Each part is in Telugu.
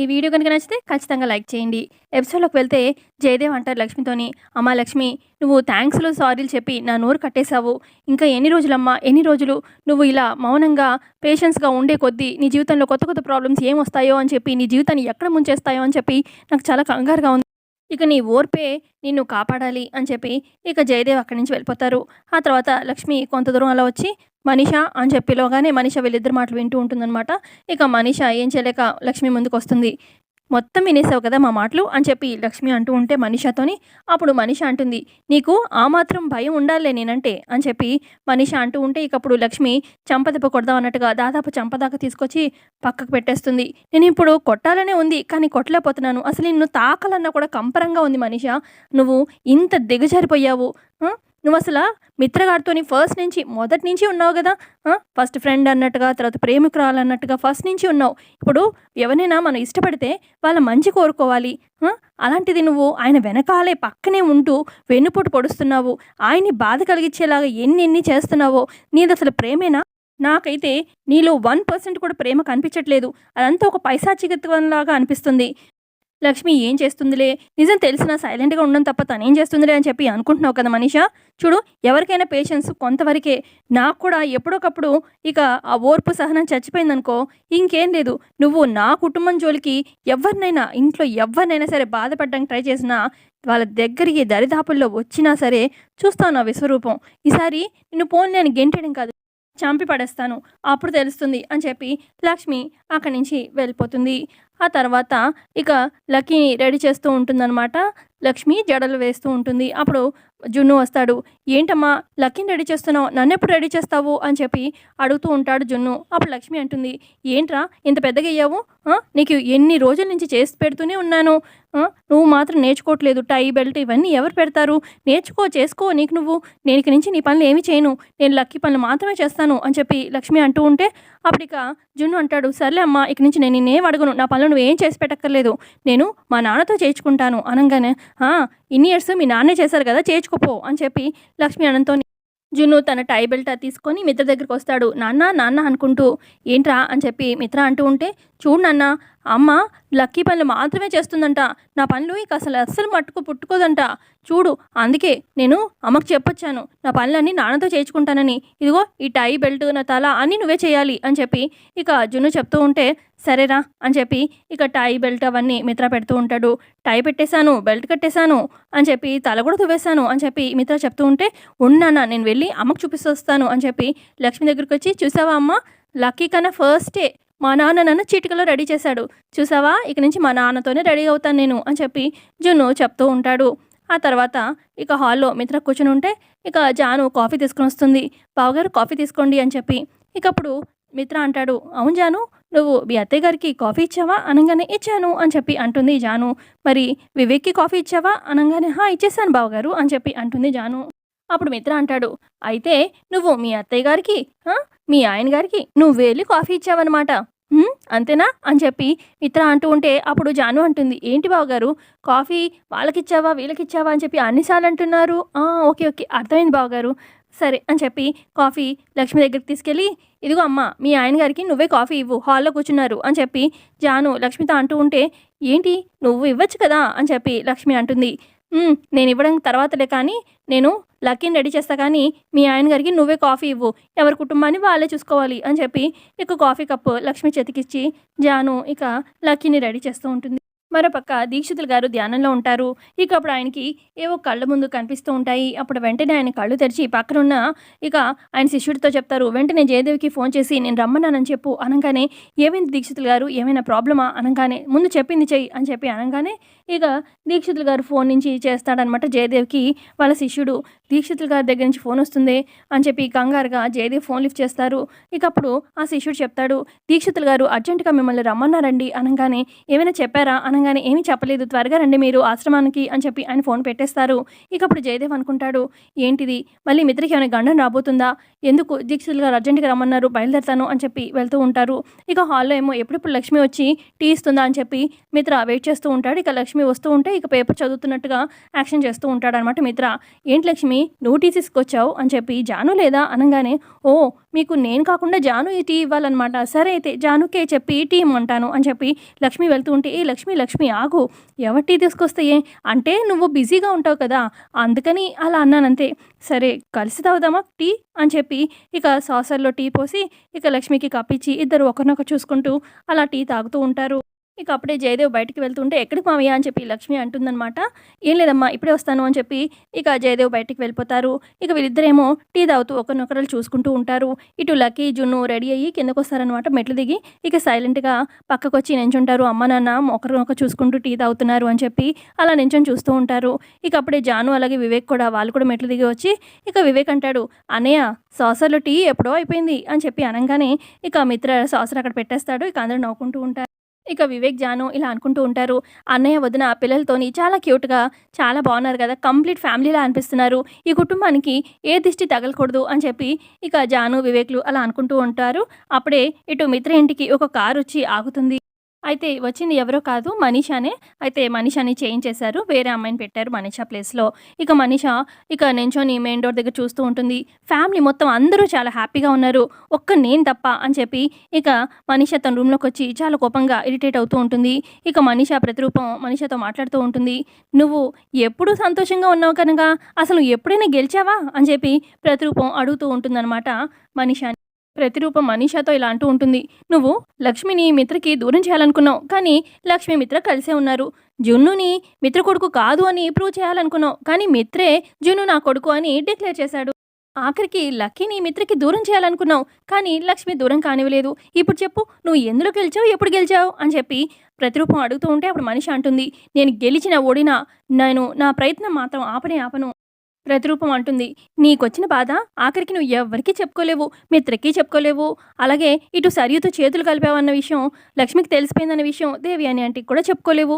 ఈ వీడియో కనుక నచ్చితే ఖచ్చితంగా లైక్ చేయండి. ఎపిసోడ్లోకి వెళ్తే జయదేవ్ అంటారు లక్ష్మితోని అమ్మా లక్ష్మి నువ్వు థ్యాంక్స్లో సారీలు చెప్పి నా నోరు కట్టేశావు. ఇంకా ఎన్ని రోజులమ్మా ఎన్ని రోజులు? నువ్వు ఇలా మౌనంగా పేషెన్స్గా ఉండే కొద్దీ నీ జీవితంలో కొత్త కొత్త ప్రాబ్లమ్స్ ఏం వస్తాయో అని చెప్పి నీ జీవితాన్ని ఎక్కడ ముంచేస్తాయో అని చెప్పి నాకు చాలా కంగారుగా ఉంది. ఇక నీ ఓర్పే నిన్ను కాపాడాలి అని చెప్పి ఇక జయదేవ్ అక్కడి నుంచి వెళ్ళిపోతారు. ఆ తర్వాత లక్ష్మి కొంత దూరం అలా వచ్చి మనిష అని చెప్పిలోగానే మనిష వీళ్ళిద్దరు మాటలు వింటూ ఉంటుందన్నమాట. ఇక మనిష ఏం చేయలేక లక్ష్మి ముందుకు వస్తుంది మొత్తం వినేసావు కదా మా మాటలు అని చెప్పి లక్ష్మి అంటూ ఉంటే మనిషాతోని అప్పుడు మనిష అంటుంది నీకు ఆ మాత్రం భయం ఉండాలే నేనంటే అని చెప్పి మనిష అంటూ ఉంటే ఇకప్పుడు లక్ష్మి చంపదెబ్బ కొడదాం అన్నట్టుగా దాదాపు చంపదాకా తీసుకొచ్చి పక్కకు పెట్టేస్తుంది. నేను ఇప్పుడు కొట్టాలనే ఉంది కానీ కొట్టలేకపోతున్నాను. అసలు నిన్ను తాకాలన్నా కూడా కంపరంగా ఉంది మనిష. నువ్వు ఇంత దిగజారిపోయావు నువ్వు అసలు మిత్రగారితోని ఫస్ట్ నుంచి మొదటి నుంచి ఉన్నావు కదా? ఫస్ట్ ఫ్రెండ్ అన్నట్టుగా తర్వాత ప్రేమికురాలు అన్నట్టుగా ఫస్ట్ నుంచి ఉన్నావు. ఇప్పుడు ఎవరైనా మనం ఇష్టపడితే వాళ్ళ మంచి కోరుకోవాలి. అలాంటిది నువ్వు ఆయన వెనకాలే పక్కనే ఉంటూ వెన్నుపోటు పొడుస్తున్నావు. ఆయన్ని బాధ కలిగించేలాగా ఎన్ని ఎన్ని చేస్తున్నావో నీది అసలు ప్రేమేనా? నాకైతే నీలో వన్ పర్సెంట్ కూడా ప్రేమ కనిపించట్లేదు. అదంతా ఒక పైశాచికత్వంలాగా అనిపిస్తుంది. లక్ష్మి ఏం చేస్తుందిలే? నిజం తెలిసినా సైలెంట్గా ఉండడం తప్ప తనేం చేస్తుందిలే అని చెప్పి అనుకుంటున్నావు కదా మనీషా? చూడు ఎవరికైనా పేషెన్స్ కొంతవరకే నాకు కూడా ఎప్పుడొకప్పుడు ఇక ఆ ఓర్పు సహనం చచ్చిపోయిందనుకో ఇంకేం లేదు. నువ్వు నా కుటుంబం జోలికి ఎవరినైనా ఇంట్లో ఎవరినైనా సరే బాధపడడానికి ట్రై చేసినా వాళ్ళ దగ్గరికి దరిదాపుల్లో వచ్చినా సరే చూస్తావు నా విశ్వరూపం. ఈసారి నిన్ను పోన్ నేను గెంటేయడం కాదు చంపి పడేస్తాను. అప్పుడు తెలుస్తుంది అని చెప్పి లక్ష్మి అక్కడి నుంచి వెళ్ళిపోతుంది. ఆ తర్వాత ఇక లక్కీని రెడీ చేస్తూ ఉంటుందన్నమాట. లక్ష్మి జడలు వేస్తూ ఉంటుంది. అప్పుడు జున్ను వస్తాడు. ఏంటమ్మా లక్కీని రెడీ చేస్తున్నావు? నన్ను ఎప్పుడు రెడీ చేస్తావు? అని చెప్పి అడుగుతూ ఉంటాడు జున్ను. అప్పుడు లక్ష్మి అంటుంది ఏంట్రా ఇంత పెద్దగా అయ్యావు? నీకు ఎన్ని రోజుల నుంచి చేసి పెడుతూనే ఉన్నాను. నువ్వు మాత్రం నేర్చుకోవట్లేదు. టై బెల్ట్ ఇవన్నీ ఎవరు పెడతారు? నేర్చుకో చేసుకో నీకు నువ్వు. నేను ఇక నుంచి నీ పనులు ఏమి చేయను. నేను లక్కీ పనులు మాత్రమే చేస్తాను. అని చెప్పి లక్ష్మి అంటూ ఉంటే అప్పుడు ఇక జున్ను అంటాడు సర్లే అమ్మా ఇక నుంచి నేను నేనేం అడగను. నా పనులు నువ్వు ఏం చేసి పెట్టక్కర్లేదు. నేను మా నాన్నతో చేయించుకుంటాను. అనగానే ఇన్ని ఇయర్స్ మీ నాన్నే చేశారు కదా చేయించుకోపో అని చెప్పి లక్ష్మి అనంతో జున్ను తన టై బెల్ట్ తీసుకొని మిత్ర దగ్గరికి వస్తాడు. నాన్న నాన్న అనుకుంటూ ఏంట్రా? అని చెప్పి మిత్ర అంటూ ఉంటే చూడు నాన్న అమ్మ లక్కీ పనులు మాత్రమే చేస్తుందంట. నా పనులు ఇక అసలు అస్సలు మట్టుకు పుట్టుకోదంట. చూడు అందుకే నేను అమ్మకు చెప్పొచ్చాను. నా పనులన్నీ నాన్నతో చేయించుకుంటానని. ఇదిగో ఈ టై బెల్ట్ నా తల అన్నీ నువ్వే చేయాలి అని చెప్పి ఇక జున్ను చెప్తూ ఉంటే సరేరా అని చెప్పి ఇక టై బెల్ట్ అవన్నీ మిత్ర పెడుతూ ఉంటాడు. టై పెట్టేశాను బెల్ట్ కట్టేశాను అని చెప్పి తల కూడా తువ్వేశాను అని చెప్పి మిత్ర చెప్తూ ఉంటే ఉన్నానా నేను వెళ్ళి అమ్మకు చూపిస్తూ వస్తాను అని చెప్పి లక్ష్మి దగ్గరికి వచ్చి చూసావా అమ్మ లక్కీ కన్నా ఫస్టే మా నాన్న నన్ను చిటికలో రెడీ చేశాడు. చూసావా? ఇక నుంచి మా నాన్నతోనే రెడీ అవుతాను నేను అని చెప్పి జున్ను చెప్తూ ఉంటాడు. ఆ తర్వాత ఇక హాల్లో మిత్ర కూర్చుని ఉంటే ఇక జాను కాఫీ తీసుకుని వస్తుంది. బావగారు కాఫీ తీసుకోండి అని చెప్పి ఇక అప్పుడు మిత్ర అంటాడు. అవును జాను నువ్వు మీ అత్తయ్య గారికి కాఫీ ఇచ్చావా? అనగానే ఇచ్చాను అని చెప్పి అంటుంది జాను. మరి వివేక్కి కాఫీ ఇచ్చావా? అనగానే హా ఇచ్చేసాను బావగారు అని చెప్పి అంటుంది జాను. అప్పుడు మిత్ర అంటాడు అయితే నువ్వు మీ అత్తయ్య గారికి మీ ఆయన గారికి నువ్వు వెళ్ళి కాఫీ ఇచ్చావన్నమాట. అంతేనా? అని చెప్పి మిత్ర అంటూ ఉంటే అప్పుడు జాను అంటుంది. ఏంటి బావగారు? కాఫీ వాళ్ళకిచ్చావా వీళ్ళకిచ్చావా అని చెప్పి అన్నిసార్లు అంటున్నారు. ఓకే ఓకే అర్థమైంది బావగారు. సరే అని చెప్పి కాఫీ లక్ష్మి దగ్గరికి తీసుకెళ్ళి ఇదిగో అమ్మ మీ ఆయన గారికి నువ్వే కాఫీ ఇవ్వు హాల్లో కూర్చున్నారు అని చెప్పి జాను లక్ష్మితో అంటూ ఉంటే ఏంటి? నువ్వు ఇవ్వచ్చు కదా అని చెప్పి లక్ష్మి అంటుంది. నేను ఇవ్వడం తర్వాతలే కానీ నేను లక్కీని రెడీ చేస్తా కానీ మీ ఆయన గారికి నువ్వే కాఫీ ఇవ్వు. ఎవరి కుటుంబాన్ని వాళ్ళే చూసుకోవాలి అని చెప్పి ఇక కాఫీ కప్పు లక్ష్మి చేతికిచ్చి జాను ఇక లక్కీని రెడీ చేస్తూ ఉంటుంది. మరోపక్క దీక్షితులు గారు ధ్యానంలో ఉంటారు. ఇక అప్పుడు ఆయనకి ఏవో కళ్ళ ముందు కనిపిస్తూ ఉంటాయి. అప్పుడు వెంటనే ఆయన కళ్ళు తెరిచి పక్కనున్న ఇక ఆయన శిష్యుడితో చెప్తారు వెంటనే జయదేవికి ఫోన్ చేసి నేను రమ్మన్నానని చెప్పు. అనగానే ఏమైంది దీక్షితులు గారు? ఏమైనా ప్రాబ్లమా అనగానే ముందు చెప్పింది చెయ్యి అని చెప్పి అనగానే ఇక దీక్షితులు గారు ఫోన్ నుంచి చేస్తాడనమాట జయదేవ్కి. వాళ్ళ శిష్యుడు దీక్షితులు గారి దగ్గర నుంచి ఫోన్ వస్తుంది అని చెప్పి కంగారుగా జయదేవ్ ఫోన్ లిఫ్ట్ చేస్తారు. ఇక అప్పుడు ఆ శిష్యుడు చెప్తాడు దీక్షితులు గారు అర్జెంటుగా మిమ్మల్ని రమ్మన్నారండి అనగానే ఏమైనా చెప్పారా? అనగానే ఏమీ చెప్పలేదు. త్వరగా రండి మీరు ఆశ్రమానికి అని చెప్పి ఆయన ఫోన్ పెట్టేస్తారు. ఇక అప్పుడు జయదేవ్ అనుకుంటాడు ఏంటిది? మళ్ళీ మిత్రకి ఏమైనా గండం రాబోతుందా? ఎందుకు దీక్షితులు గారు అర్జెంటుగా రమ్మన్నారు? బయలుదేరతాను అని చెప్పి వెళ్తూ ఉంటారు. ఇక హాల్లో ఏమో ఎప్పుడెప్పుడు లక్ష్మి వచ్చి టీ ఇస్తుందా అని చెప్పి మిత్ర వెయిట్ చేస్తూ ఉంటాడు. ఇక లక్ష్మి వస్తూ ఉంటే ఇక పేపర్ చదువుతున్నట్టుగా యాక్షన్ చేస్తూ ఉంటాడు అనమాట మిత్ర. ఏంటి లక్ష్మి? నువ్వు టీ తీసుకొచ్చావు అని చెప్పి జాను లేదా? అనగానే ఓ మీకు నేను కాకుండా జాను ఈ టీ ఇవ్వాలన్నమాట. సరే అయితే జానుకే చెప్పి టీ ఇమ్మంటాను అని చెప్పి లక్ష్మి వెళ్తూ ఉంటే ఏ లక్ష్మి లక్ష్మి ఆగు. ఎవరు టీ తీసుకొస్తాయే అంటే నువ్వు బిజీగా ఉంటావు కదా. అందుకని అలా అన్నానంతే. సరే కలిసి తాగుదామా? టీ? అని చెప్పి ఇక సాసర్లో టీ పోసి ఇక లక్ష్మికి కప్పించి ఇద్దరు ఒకరినొకరు చూసుకుంటూ అలా టీ తాగుతూ ఉంటారు. ఇక అప్పుడే జయదేవ్ బయటికి వెళ్తుంటే ఎక్కడికి మామయ్య? అని చెప్పి లక్ష్మి అంటుందన్నమాట. ఏం లేదమ్మా ఇప్పుడే వస్తాను అని చెప్పి ఇక జయదేవ్ బయటికి వెళ్ళిపోతారు. ఇక వీళ్ళిద్దరేమో టీ తాగుతూ ఒకరినొకరు చూసుకుంటూ ఉంటారు. ఇటు లక్కీ జున్ను రెడీ అయ్యి కిందకు వస్తారనమాట మెట్లు దిగి. ఇక సైలెంట్గా పక్కకు వచ్చి నించుంటారు. అమ్మ నాన్న ఒకరినొకరు చూసుకుంటూ టీ తాగుతున్నారు అని చెప్పి అలా నించొని చూస్తూ ఉంటారు. ఇక అప్పుడే జాను అలాగే వివేక్ కూడా వాళ్ళు కూడా మెట్లు దిగి వచ్చి ఇక వివేక్ అంటాడు అన్నయ్య సాసర్లో టీ ఎప్పుడో అయిపోయింది అని చెప్పి అనగానే ఇక మిత్ర సాసర్ అక్కడ పెట్టేస్తాడు. ఇక అందరూ నవ్వుకుంటూ ఉంటారు. ఇక వివేక్ జాను ఇలా అనుకుంటూ ఉంటారు అన్నయ్య వదిన పిల్లలతోని చాలా క్యూట్గా చాలా బాగున్నారు కదా కంప్లీట్ ఫ్యామిలీలా అనిపిస్తున్నారు ఈ కుటుంబానికి ఏ దిష్టి తగలకూడదు అని చెప్పి ఇక జాను వివేక్లు అలా అనుకుంటూ ఉంటారు. అప్పుడే ఇటు మిత్ర ఇంటికి ఒక కారు వచ్చి ఆగుతుంది. అయితే వచ్చింది ఎవరో కాదు మనీషానే అయితే మనీషాని చేంజ్ చేశారు. వేరే అమ్మాయిని పెట్టారు మనీషా ప్లేస్లో ఇక మనీషా ఇక నించొని మెయిన్ డోర్ దగ్గర చూస్తూ ఉంటుంది. ఫ్యామిలీ మొత్తం అందరూ చాలా హ్యాపీగా ఉన్నారు. ఒక్క నేను తప్ప అని చెప్పి ఇక మనీషా తన రూమ్లోకి వచ్చి చాలా కోపంగా ఇరిటేట్ అవుతూ ఉంటుంది. ఇక మనీషా ప్రతిరూపం మనీషాతో మాట్లాడుతూ ఉంటుంది. నువ్వు ఎప్పుడు సంతోషంగా ఉన్నావు కనుక అసలు ఎప్పుడైనా గెలిచావా? అని చెప్పి ప్రతిరూపం అడుగుతూ ఉంటుందన్నమాట మనీషాని ప్రతిరూపం మనీషాతో ఇలా అంటూ ఉంటుంది. నువ్వు లక్ష్మిని మిత్రకి దూరం చేయాలనుకున్నావు. కానీ లక్ష్మి మిత్ర కలిసే ఉన్నారు. జున్నుని మిత్ర కొడుకు కాదు అని ప్రూవ్ చేయాలనుకున్నావు. కానీ మిత్రే జున్ను నా కొడుకు అని డిక్లేర్ చేశాడు. ఆఖరికి లక్కీని మిత్రకి దూరం చేయాలనుకున్నావు. కానీ లక్ష్మి దూరం కానివ్వలేదు. ఇప్పుడు చెప్పు నువ్వు ఎందులో గెలిచావు? ఎప్పుడు గెలిచావు? అని చెప్పి ప్రతిరూపం అడుగుతూ ఉంటే అప్పుడు మనిషి అంటుంది. నేను గెలిచిన ఓడినా నేను నా ప్రయత్నం మాత్రం ఆపనే ఆపను. ప్రతిరూపం అంటుంది. నీకొచ్చిన బాధ ఆఖరికి నువ్వు ఎవ్వరికీ చెప్పుకోలేవు మిత్రకి చెప్పుకోలేవు. అలాగే ఇటు సరియుతో చేతులు కలిపావన్న విషయం లక్ష్మికి తెలిసిపోయిందన్న విషయం దేవి అని ఆంటీకి కూడా చెప్పుకోలేవు.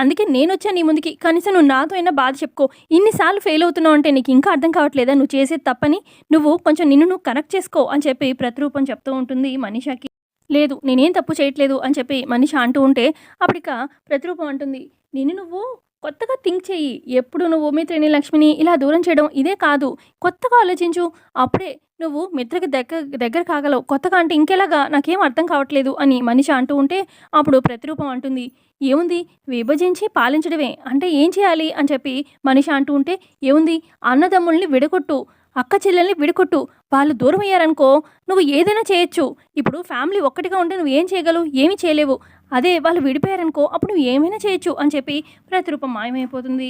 అందుకే నేను వచ్చాను నీ ముందుకి. కనీసం నువ్వు నాతో అయినా బాధ చెప్పుకో. ఇన్నిసార్లు ఫెయిల్ అవుతున్నావు అంటే నీకు ఇంకా అర్థం కావట్లేదా? నువ్వు చేసేది తప్పని. నువ్వు కొంచెం నిన్ను నువ్వు కనెక్ట్ చేసుకో అని చెప్పి ప్రతిరూపం చెప్తూ ఉంటుంది మనీషాకి. లేదు నేనేం తప్పు చేయట్లేదు అని చెప్పి మనిషి అంటూ ఉంటే అప్పటిక ప్రతిరూపం అంటుంది. నిన్ను నువ్వు కొత్తగా థింక్ చెయ్యి ఎప్పుడు నువ్వు మిత్రిని లక్ష్మిని ఇలా దూరం చేయడం ఇదే కాదు. కొత్తగా ఆలోచించు. అప్పుడే నువ్వు మిత్రకి దగ్గర దగ్గర కాగలవు. కొత్తగా అంటే ఇంకెలాగా? నాకేం అర్థం కావట్లేదు అని మనిషి అంటూ ఉంటే అప్పుడు ప్రతిరూపం అంటుంది. ఏముంది? విభజించి పాలించడమే. అంటే ఏం చేయాలి? అని చెప్పి మనిషి అంటూ ఉంటే ఏముంది? అన్నదమ్ముల్ని విడగొట్టు. అక్క చెల్లెల్ని విడగొట్టు. వాళ్ళు దూరం అయ్యారనుకో నువ్వు ఏదైనా చేయొచ్చు. ఇప్పుడు ఫ్యామిలీ ఒక్కటిగా ఉంటే నువ్వు ఏం చేయగలవు? ఏమీ చేయలేవు. అదే వాళ్ళు విడిపోయారనుకో అప్పుడు నువ్వు ఏమైనా చేయొచ్చు అని చెప్పి ప్రతిరూపం మాయమైపోతుంది.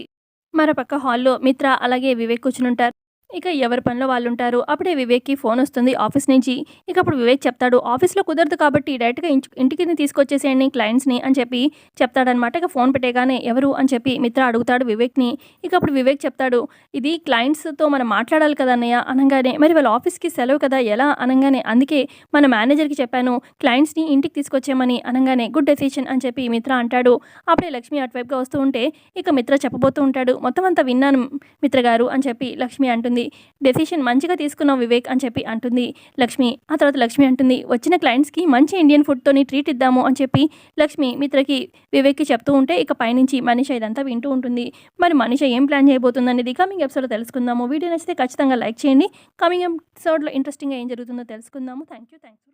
మరోపక్క హాల్లో మిత్ర అలాగే వివేక్ కూర్చునుంటారు ఇక ఎవరి పనిలో వాళ్ళు ఉంటారు అప్పుడే వివేక్కి ఫోన్ వస్తుంది ఆఫీస్ నుంచి. ఇక అప్పుడు వివేక్ చెప్తాడు ఆఫీస్లో కుదరదు కాబట్టి డైరెక్ట్గా ఇంటికి తీసుకొచ్చేసేయండి క్లయింట్స్ని అని చెప్పి చెప్తాడనమాట. ఇక ఫోన్ పెట్టేగానే ఎవరు? అని చెప్పి మిత్ర అడుగుతాడు వివేక్ని. ఇక అప్పుడు వివేక్ చెప్తాడు ఇది క్లయింట్స్తో మనం మాట్లాడాలి కదా అన్నయ్య? అనగానే మరి వాళ్ళ ఆఫీస్కి సెలవు కదా ఎలా? అనగానే అందుకే మన మేనేజర్కి చెప్పాను క్లయింట్స్ని ఇంటికి తీసుకొచ్చేయమని అనగానే గుడ్ డెసిషన్ అని చెప్పి మిత్ర అంటాడు. అప్పుడే లక్ష్మి అటువైపుగా వస్తూ ఉంటే ఇక మిత్ర చెప్పబోతూ ఉంటాడు మొత్తం అంతా విన్నాను మిత్ర గారు అని చెప్పి లక్ష్మి అంటుంది. డెసిషన్ మంచిగా తీసుకున్నావు వివేక్ అని చెప్పి అంటుంది. లక్ష్మి ఆ తర్వాత లక్ష్మి అంటుంది వచ్చిన క్లయింట్స్కి మంచి ఇండియన్ ఫుడ్తోని ట్రీట్ ఇద్దాము అని చెప్పి లక్ష్మి మిత్రకి వివేక్కి చెప్తూ ఉంటే ఇక పైనుంచి మనిష ఇదంతా వింటూ ఉంటుంది. మరి మనిష ఏం ప్లాన్ చేయబోతుంది అనేది కమింగ్ ఎపిసోడ్లో తెలుసుకుందాము. వీడియో నచ్చితే ఖచ్చితంగా లైక్ చేయండి. కమింగ్ ఎపిసోడ్లో ఇంట్రెస్టింగ్గా ఏం జరుగుతుందో తెలుసుకుందాము. Thank you thank you